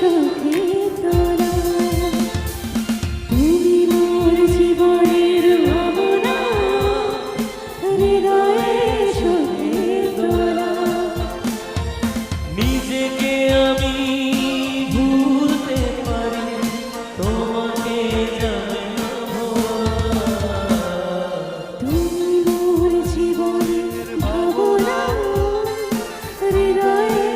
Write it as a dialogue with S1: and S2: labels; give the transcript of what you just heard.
S1: সুখী তোরা তুমি মোর জীবনের
S2: ভাবনা হৃদয়ে সুখী তোরা নিজেকে আমি ভুলতে পারি, তোমাকে তুমি
S1: মোর জীবনের ভাবনা, হৃদয়ে